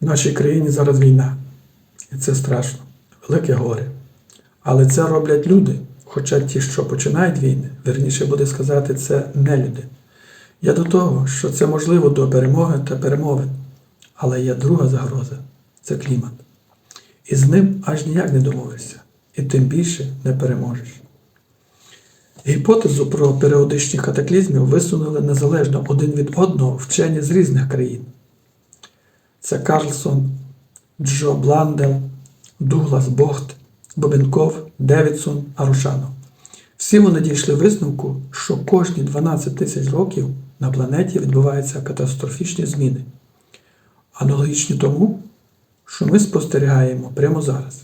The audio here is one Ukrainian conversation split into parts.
В нашій країні зараз війна. І це страшно, велике горе. Але це роблять люди. Хоча ті, що починають війни, верніше буде сказати, це не люди. Я до того, що це можливо до перемоги та перемовин. Але є друга загроза це клімат. І з ним аж ніяк не домовишся, і тим більше не переможеш. Гіпотезу про періодичні катаклізми висунули незалежно один від одного вчені з різних країн. Це Карлсон, Джо Бландел, Дуглас Бохт, Бобенков, Девідсон, Арушанов. Всі вони дійшли висновку, що кожні 12 тисяч років на планеті відбуваються катастрофічні зміни, аналогічні тому, що ми спостерігаємо прямо зараз.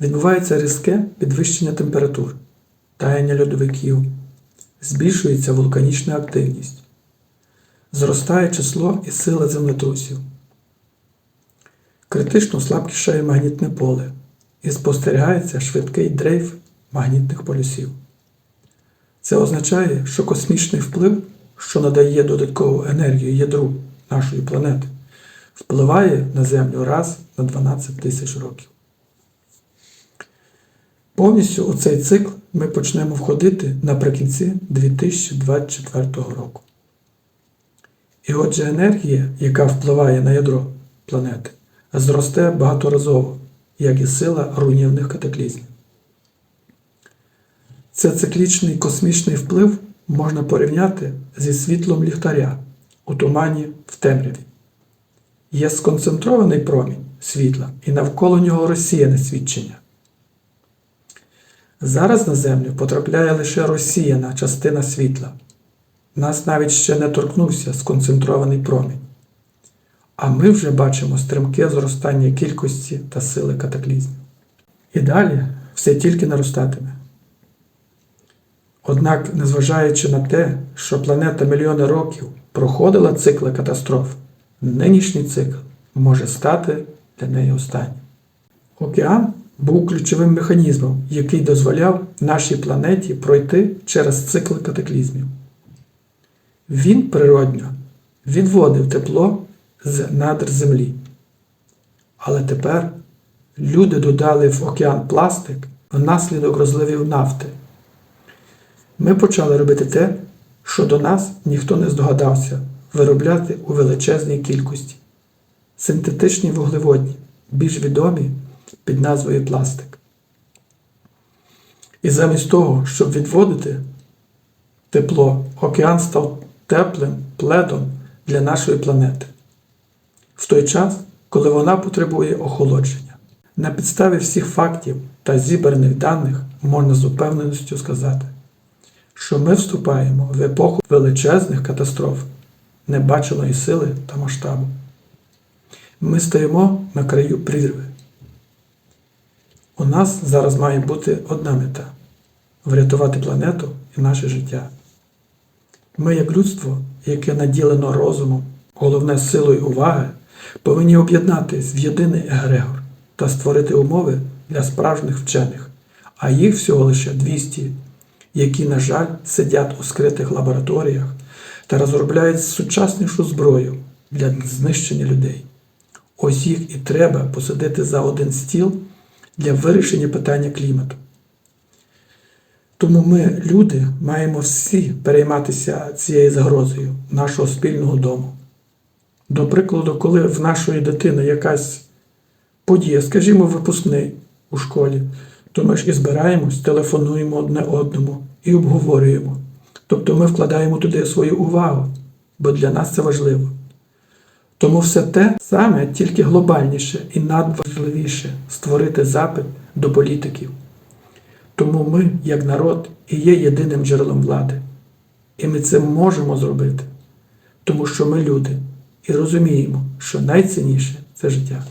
Відбувається різке підвищення температур, таяння льодовиків, збільшується вулканічна активність, зростає число і сила землетрусів, критично слабкішає магнітне поле і спостерігається швидкий дрейф магнітних полюсів. Це означає, що космічний вплив, що надає додаткову енергію ядру нашої планети, впливає на Землю раз на 12 тисяч років. Повністю у цей цикл ми почнемо входити наприкінці 2024 року. І отже, енергія, яка впливає на ядро планети, зросте багаторазово, як і сила руйнівних катаклізмів. Це циклічний космічний вплив можна порівняти зі світлом ліхтаря у тумані в темряві. Є сконцентрований промінь світла і навколо нього розсіяне свідчення. Зараз на Землю потрапляє лише розсіяна частина світла. Нас навіть ще не торкнувся сконцентрований промінь. А ми вже бачимо стрімке зростання кількості та сили катаклізмів. І далі все тільки наростатиме. Однак, незважаючи на те, що планета мільйони років проходила цикли катастроф, нинішній цикл може стати для неї останнім. Океан був ключовим механізмом, який дозволяв нашій планеті пройти через цикли катаклізмів. Він природньо відводив тепло з надр землі. Але тепер люди додали в океан пластик внаслідок розливів нафти. Ми почали робити те, що до нас ніхто не здогадався виробляти у величезній кількості. Синтетичні вуглеводні, більш відомі під назвою пластик. І замість того, щоб відводити тепло, океан став теплим пледом для нашої планети. В той час, коли вона потребує охолодження. На підставі всіх фактів та зібраних даних можна з упевненістю сказати, що ми вступаємо в епоху величезних катастроф, небаченої сили та масштабу. Ми стоїмо на краю прірви. У нас зараз має бути одна мета врятувати планету і наше життя. Ми, як людство, яке наділено розумом, головне силою уваги, повинні об'єднатись в єдиний егрегор та створити умови для справжніх вчених, а їх всього лише 200, які, на жаль, сидять у скритих лабораторіях та розробляють сучаснішу зброю для знищення людей. Ось їх і треба посадити за один стіл для вирішення питання клімату. Тому ми, люди, маємо всі перейматися цією загрозою нашого спільного дому. До прикладу, коли в нашої дитини якась подія, скажімо, випускний у школі, то ми ж і збираємось, телефонуємо одне одному і обговорюємо. Тобто ми вкладаємо туди свою увагу, бо для нас це важливо. Тому все те саме тільки глобальніше і надважливіше створити запит до політиків. Тому ми, як народ, і є єдиним джерелом влади. І ми це можемо зробити, тому що ми люди і розуміємо, що найцінніше це життя.